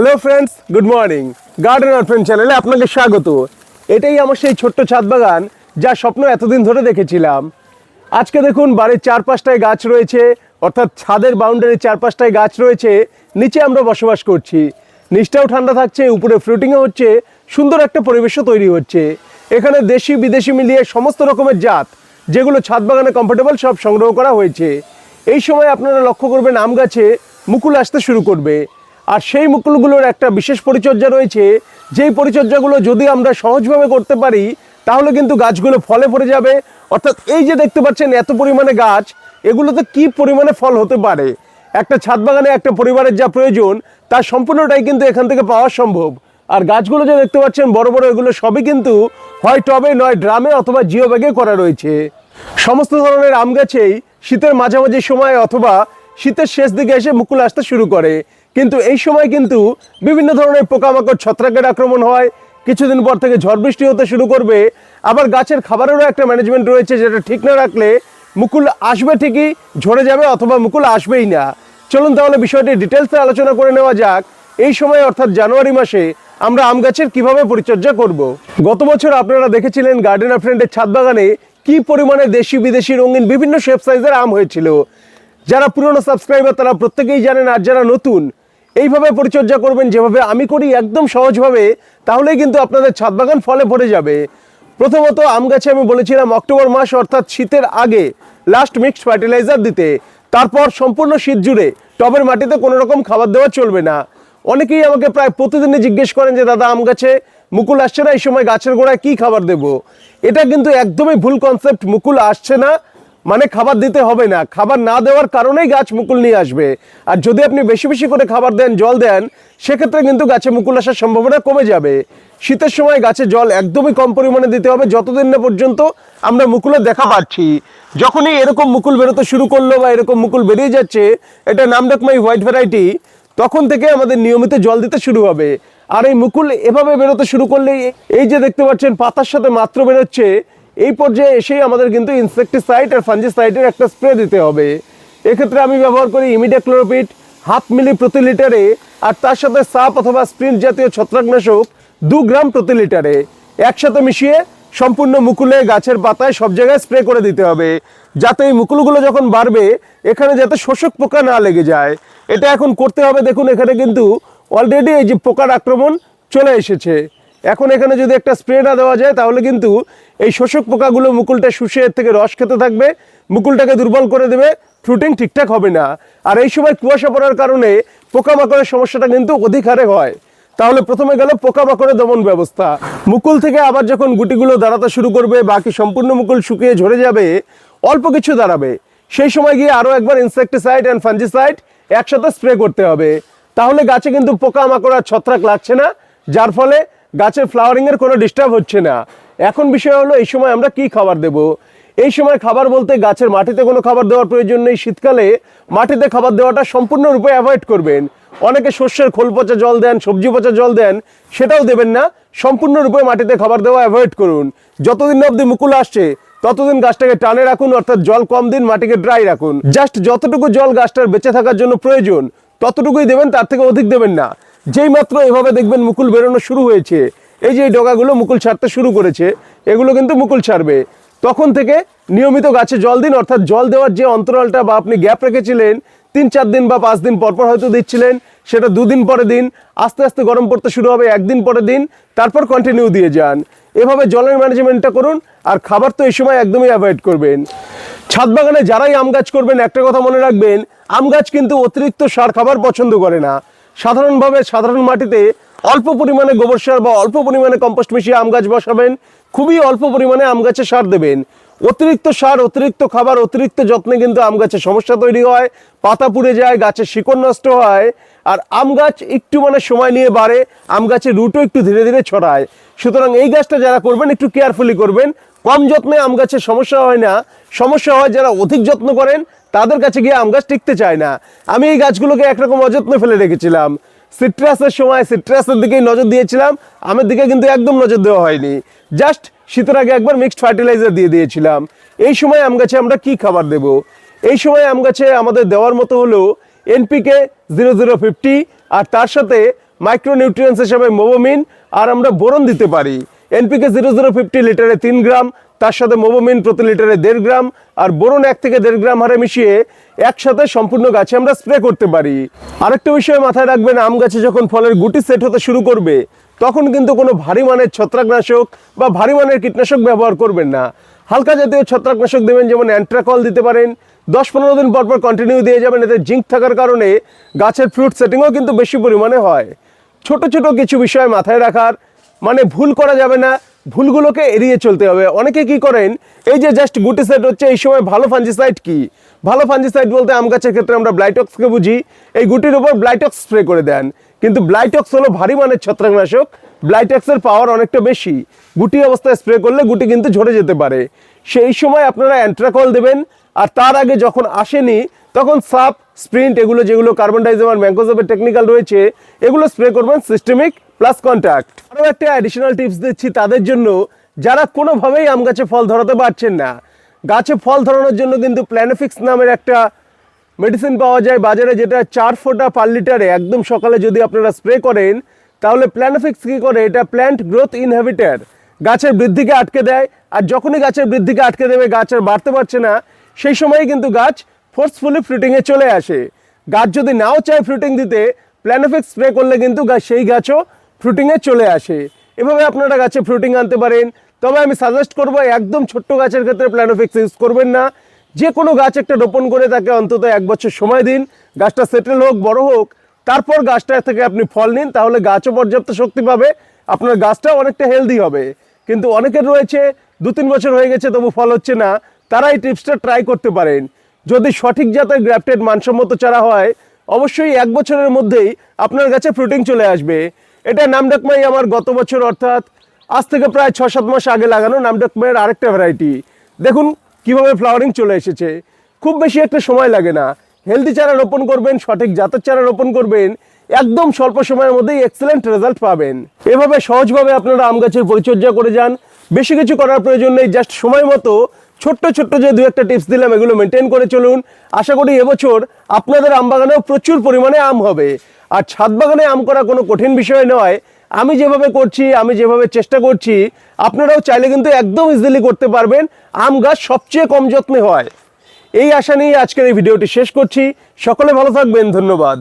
Hello friends good morning garden আর friend চ্যানেলে আপনাকে স্বাগত। এটাই আমার সেই ছোট্ট ছাদ বাগান, যা স্বপ্ন এতদিন ধরে দেখেছিলাম। আজকে দেখুন, বাড়ির চার পাঁচটায় গাছ রয়েছে, অর্থাৎ ছাদের বাউন্ডারির চার পাঁচটায় গাছ রয়েছে, নিচে আমরা বসবাস করছি। নিচটাও ঠান্ডা থাকছে, উপরে ফ্রুটিংও হচ্ছে, সুন্দর একটা পরিবেশও তৈরি হচ্ছে। এখানে দেশি বিদেশি মিলিয়ে সমস্ত রকমের জাত, যেগুলো ছাদ বাগানে কমফোর্টেবল সব সংগ্রহ করা হয়েছে। এই সময় আপনারা লক্ষ্য করবেন আম গাছে মুকুল আসতে শুরু করবে। আর সেই মুকুলগুলোর একটা বিশেষ পরিচর্যা রয়েছে। যেই পরিচর্যাগুলো যদি আমরা সহজভাবে করতে পারি, তাহলে কিন্তু গাছগুলো ফলে পড়ে যাবে। অর্থাৎ এই যে দেখতে পাচ্ছেন এত পরিমাণে গাছ, এগুলোতে কি পরিমাণে ফল হতে পারে? একটা ছাদ বাগানে একটা পরিবারের যা প্রয়োজন তার সম্পূর্ণটাই কিন্তু এখান থেকে পাওয়া সম্ভব। আর গাছগুলো যে দেখতে পাচ্ছেন বড় বড়, এগুলো সবই কিন্তু হয় টবে নয়, ড্রামে অথবা জিও ব্যাগে করা রয়েছে। সমস্ত ধরনের আম গাছেই শীতের মাঝামাঝি সময় অথবা শীতের শেষ দিকে এসে মুকুল আসতে শুরু করে। কিন্তু এই সময় কিন্তু বিভিন্ন ধরনের পোকামাকড়, ছত্রাকের আক্রমণ হয়। কিছুদিন পর থেকে ঝড় বৃষ্টি হতে শুরু করবে। আবার গাছের খাবারেরও একটা ম্যানেজমেন্ট রয়েছে যেটা ঠিক না রাখলে মুকুল আসবে ঠিকই, ঝরে যাবে অথবা মুকুল আসবেই না। চলুন তাহলে বিষয়টি ডিটেলসে আলোচনা করে নেওয়া যাক। এই সময় অর্থাৎ জানুয়ারি মাসে আমরা আম গাছের কীভাবে পরিচর্যা করব। গত বছর আপনারা দেখেছিলেন গার্ডেন অফ ফ্রেন্ডের ছাদ বাগানে কি পরিমাণে দেশি বিদেশি রঙিন বিভিন্ন শেপ সাইজের আম হয়েছিল। যারা পুরনো সাবস্ক্রাইবার তারা প্রত্যেকেই জানেন আর যারা নতুন, এইভাবে পরিচর্যা করবেন, যেভাবে আমি করি একদম সহজভাবে, তাহলেই কিন্তু আপনাদের ছাদ বাগান ফলে ভরে যাবে। প্রথমত আম গাছে আমি বলেছিলাম অক্টোবর মাস অর্থাৎ শীতের আগে লাস্ট মিক্সড ফার্টিলাইজার দিতে। তারপর সম্পূর্ণ শীত জুড়ে টবের মাটিতে কোনো রকম খাবার দেওয়া চলবে না। অনেকেই আমাকে প্রায় প্রতিদিনই জিজ্ঞেস করেন যে, দাদা, আম গাছে মুকুল আসছে না? এই সময় গাছের গোড়ায় কি খাবার দেব? এটা কিন্তু একদমই ভুল কনসেপ্ট মুকুল আসছে না। মানে খাবার দিতে হবে না। খাবার না দেওয়ার কারণেই গাছ মুকুল নিয়ে আসবে। আর যদি আপনি বেশি বেশি করে খাবার দেন, জল দেন, সেক্ষেত্রে কিন্তু গাছে মুকুল আসার সম্ভাবনা কমে যাবে। শীতের সময় গাছে জল একদমই কম পরিমাণে দিতে হবে। যতদিন না পর্যন্ত আমরা মুকুলের দেখা পাচ্ছি, যখনই এরকম মুকুল বেরোতে শুরু করল বা এরকম মুকুল বেরিয়ে যাচ্ছে, এটা নামডাকমাই হোয়াইট ভ্যারাইটি, তখন থেকে আমাদের নিয়মিত জল দিতে শুরু হবে। আর এই মুকুল এভাবে বেরোতে শুরু করলে এই যে দেখতে পাচ্ছেন, পাতার সাথে মাত্র বেরোচ্ছে এই পর্যায়ে এসেই আমাদের কিন্তু ইনসেকটিসাইড আর ফাঞ্জিসাইডের একটা স্প্রে দিতে হবে। এক্ষেত্রে আমি ব্যবহার করি ইমিডাক্লোরোপিড হাফ মিলি প্রতি লিটারে আর তার সাথে সাপ অথবা স্প্রিন্ট জাতীয় ছত্রাকনাশক দু গ্রাম প্রতি লিটারে। একসাথে মিশিয়ে সম্পূর্ণ মুকুলে গাছের পাতায় সব জায়গায় স্প্রে করে দিতে হবে। যাতে এই মুকুলগুলো যখন বাড়বে, এখানে যাতে শোষক পোকা না লেগে যায়। এটা এখন করতে হবে, দেখুন এখানে কিন্তু অলরেডি এই যে পোকার আক্রমণ চলে এসেছে। এখন এখানে যদি একটা স্প্রে না দেওয়া যায়, তাহলে কিন্তু এই শোষক পোকাগুলো মুকুলটা শুষে এর থেকে রস খেতে থাকবে, মুকুলটাকে দুর্বল করে দেবে ফ্রুটিং ঠিকঠাক হবে না। আর এই সময় কুয়াশা পড়ার কারণে পোকামাকড়ের সমস্যাটা কিন্তু অধিক হারে হয়। তাহলে প্রথমে গেল পোকামাকড়ের দমন ব্যবস্থা। মুকুল থেকে আবার যখন গুটিগুলো দাঁড়াতে শুরু করবে, বাকি সম্পূর্ণ মুকুল শুকিয়ে ঝরে যাবে, অল্প কিছু দাঁড়াবে। সেই সময় গিয়ে আরও একবার ইনসেকটিসাইড অ্যান্ড ফাঞ্জিসাইড একসাথে স্প্রে করতে হবে। তাহলে গাছে কিন্তু পোকামাকড় আর ছত্রাক লাগছে না, যার ফলে গাছের ফ্লাওয়ারিং এর কোনো ডিস্টার্ব হচ্ছে না। এখন বিষয় হলো, এই সময় আমরা কি খাবার দেব? এই সময় খাবার বলতে গাছের মাটিতে কোনো খাবার দেওয়ার প্রয়োজন নেই। শীতকালে মাটিতে খাবার দেওয়াটা সম্পূর্ণরূপে অ্যাভয়েড করবেন। অনেকে শস্যের খোল পচা জল দেন, সবজি পচা জল দেন, সেটাও দেবেন না। সম্পূর্ণরূপে মাটিতে খাবার দেওয়া অ্যাভয়েড করুন। যতদিন না অব্দি মুকুল আসছে, ততদিন গাছটাকে টানে রাখুন, অর্থাৎ জল কম দিন মাটিকে ড্রাই রাখুন। জাস্ট যতটুকু জল গাছটার বেঁচে থাকার জন্য প্রয়োজন, ততটুকুই দেবেন, তার থেকে অধিক দেবেন না। যেই মাত্র এভাবে দেখবেন মুকুল বেরোনো শুরু হয়েছে, এই যে ডগাগুলো মুকুল ছাড়তে শুরু করেছে, এগুলো কিন্তু মুকুল ছাড়বে। তখন থেকে নিয়মিত গাছে জল দিন, অর্থাৎ জল দেওয়ার যে অন্তরালটা বা আপনি গ্যাপ রেখেছিলেন, তিন চার দিন বা পাঁচ দিন পরপর হয়তো দিচ্ছিলেন, সেটা দুদিন পরে দিন, আস্তে আস্তে গরম পড়তে শুরু হবে একদিন পরে দিন, তারপর কন্টিনিউ দিয়ে যান। এভাবে জলের ম্যানেজমেন্টটা করুন, আর খাবার তো এই সময় একদমই অ্যাভয়েড করবেন। ছাদ বাগানে যারাই আম গাছ করবেন, একটা কথা মনে রাখবেন, আম গাছ কিন্তু অতিরিক্ত সার খাবার পছন্দ করে না। সাধারণভাবে সাধারণ মাটিতে অল্প পরিমাণে গোবর সার বা অল্প পরিমাণে কম্পোস্ট মিশিয়ে আম গাছ বসাবেন, খুবই অল্প পরিমাণে আম গাছে সার দেবেন। অতিরিক্ত সার, অতিরিক্ত খাবার, অতিরিক্ত যত্নে কিন্তু আম গাছে সমস্যা তৈরি হয়, পাতা পুড়ে যায়, গাছের শিকড় নষ্ট হয়, আর আম গাছ একটু মানে সময় নিয়ে বাড়ে, আম গাছের রুটও একটু ধীরে ধীরে ছড়ায়। সুতরাং এই গাছটা যারা করবেন, একটু কেয়ারফুলি করবেন। কম যত্নে আম গাছের সমস্যা হয় না। সমস্যা হয় যারা অধিক যত্ন করেন তাদের কাছে গিয়ে আম গাছ টিকতে চায় না। আমি এই গাছগুলোকে একরকম অযত্নে ফেলে রেখেছিলাম। সিট্রাসের সময় সিট্রাসের দিকেই নজর দিয়েছিলাম। আমের দিকে কিন্তু একদম নজর দেওয়া হয়নি। জাস্ট শীতের আগে একবার মিক্সড ফার্টিলাইজার দিয়ে দিয়েছিলাম। এই সময় আম গাছে আমরা কি খাবার দেব? এই সময় আম গাছে আমাদের দেওয়ার মতো হলো এনপিকে জিরো জিরো ফিফটি আর তার সাথে মাইক্রোনিউট্রিয়েন্টস হিসাবে মোবোমিন আর আমরা বোরন দিতে পারি। এনপিকে জিরো জিরো ফিফটি লিটারে তিন গ্রাম, তার সাথে মোবোমিন প্রতি লিটারে দেড় গ্রাম আর বোরন এক থেকে দেড় গ্রাম হারে মিশিয়ে একসাথে সম্পূর্ণ গাছে আমরা স্প্রে করতে পারি। আরেকটা বিষয় মাথায় রাখবেন, আম গাছে যখন ফলের গুটি সেট হতে শুরু করবে, তখন কিন্তু কোনো ভারী মানের ছত্রাকনাশক বা ভারী মানের কীটনাশক ব্যবহার করবেন না। হালকা জাতীয় ছত্রাকনাশক দেবেন, যেমন অ্যান্ট্রাকল দিতে পারেন। দশ পনেরো দিন পর পর কন্টিনিউ দিয়ে যাবেন, এতে জিঙ্ক থাকার কারণে গাছের ফ্রুট সেটিংও কিন্তু বেশি পরিমাণে হয়। ছোট ছোট কিছু বিষয় মাথায় রাখার মানে ভুল করা যাবে না, ভুলগুলোকে এড়িয়ে চলতে হবে। অনেকে কি করেন, এই যে জাস্ট গুটি সেট হচ্ছে, এই সময় ভালো ফাঞ্জিসাইড কি? ভালো ফাঞ্জিসাইড বলতে আম গাছের ক্ষেত্রে আমরা ব্লাইটক্সকে বুঝি। এই গুটির উপর ব্লাইটক্স স্প্রে করে দেন। কিন্তু ব্লাইটক্স হলো ভারী মানের ছত্রাকনাশক ব্লাইটক্সের পাওয়ার অনেকটা বেশি। গুটি অবস্থায় স্প্রে করলে গুটি কিন্তু ঝরে যেতে পারে। সেই সময় আপনারা অ্যান্ট্রাকল দেবেন, আর তার আগে যখন আসেনি, তখন সাপ স্প্রিন্ট এগুলো যেগুলো কার্বন ডাইজম আর ম্যাঙ্কোজবের টেকনিক্যাল রয়েছে, এগুলো স্প্রে করবেন সিস্টেমিক প্লাস কন্ট্যাক্ট আরও একটা অ্যাডিশনাল টিপস দিচ্ছি তাদের জন্য। যারা কোনোভাবেই আম গাছে ফল ধরাতে পারছেন না, গাছে ফল ধরানোর জন্য কিন্তু প্ল্যানোফিক্স নামের একটা মেডিসিন পাওয়া যায়। বাজারে যেটা চার ফোটা পার লিটারে একদম সকালে যদি আপনারা স্প্রে করেন, তাহলে প্ল্যানোফিক্স কী করে? এটা প্ল্যান্ট গ্রোথ ইনহেবিটার গাছের বৃদ্ধিকে আটকে দেয়। আর যখনই গাছের বৃদ্ধিকে আটকে দেবে, গাছ আর বাড়তে পারছে না, সেই সময়ই কিন্তু গাছ ফোর্সফুলি ফ্রুটিংয়ে চলে আসে। গাছ যদি নাও চায় ফ্রুটিং দিতে প্ল্যানোফিক্স স্প্রে করলে কিন্তু সেই গাছও ফ্রুটিংয়ে চলে আসে। এভাবে আপনারা গাছে ফ্রুটিং আনতে পারেন। তবে আমি সাজেস্ট করব, একদম ছোট্ট গাছের ক্ষেত্রে প্ল্যানোফিক্স ইউজ করবেন না। যে কোনো গাছ একটা রোপণ করে তাকে অন্তত এক বছর সময় দিন। গাছটা সেটেল হোক, বড় হোক, তারপর গাছটা থেকে আপনি ফল নিন, তাহলে গাছও পর্যাপ্ত শক্তি পাবে। আপনার গাছটাও অনেকটা হেলদি হবে। কিন্তু অনেকের রয়েছে দু তিন বছর হয়ে গেছে, তবু ফল হচ্ছে না। তারা এই টিপসটা ট্রাই করতে পারেন। যদি সঠিক জাতের গ্রাফটেড মানসম্মত চারা হয়, অবশ্যই এক বছরের মধ্যেই আপনার গাছে ফ্রুটিং চলে আসবে। এটা নামডাকমাই আমার গত বছর, অর্থাৎ আজ থেকে প্রায় ছ সাত মাস আগে লাগানো নামডাকমাইয়ের আরেকটা ভ্যারাইটি দেখুন কীভাবে ফ্লাওয়ারিং চলে এসেছে। খুব বেশি একটা সময় লাগে না। হেলদি চারা রোপণ করবেন, সঠিক জাতের চারা রোপণ করবেন, একদম স্বল্প সময়ের মধ্যেই এক্সেলেন্ট রেজাল্ট পাবেন। এভাবে সহজভাবে আপনারা আম গাছের পরিচর্যা করে যান। বেশি কিছু করার প্রয়োজন নেই জাস্ট সময় মতো ছোট্ট ছোট্ট যে দু একটা টিপস দিলাম, এগুলো মেনটেন করে চলুন। আশা করি এবছর আপনাদের আম বাগানেও প্রচুর পরিমাণে আম হবে। আর ছাদ বাগানে আম করা কোনো কঠিন বিষয় নয়। আমি যেভাবে করছি, আমি যেভাবে চেষ্টা করছি, আপনারাও চাইলে কিন্তু একদম ইজিলি করতে পারবেন। আম গাছ সবচেয়ে কম যত্নে হয়। এই আশা নিয়ে আজকের এই ভিডিওটি শেষ করছি। সকলে ভালো থাকবেন, ধন্যবাদ।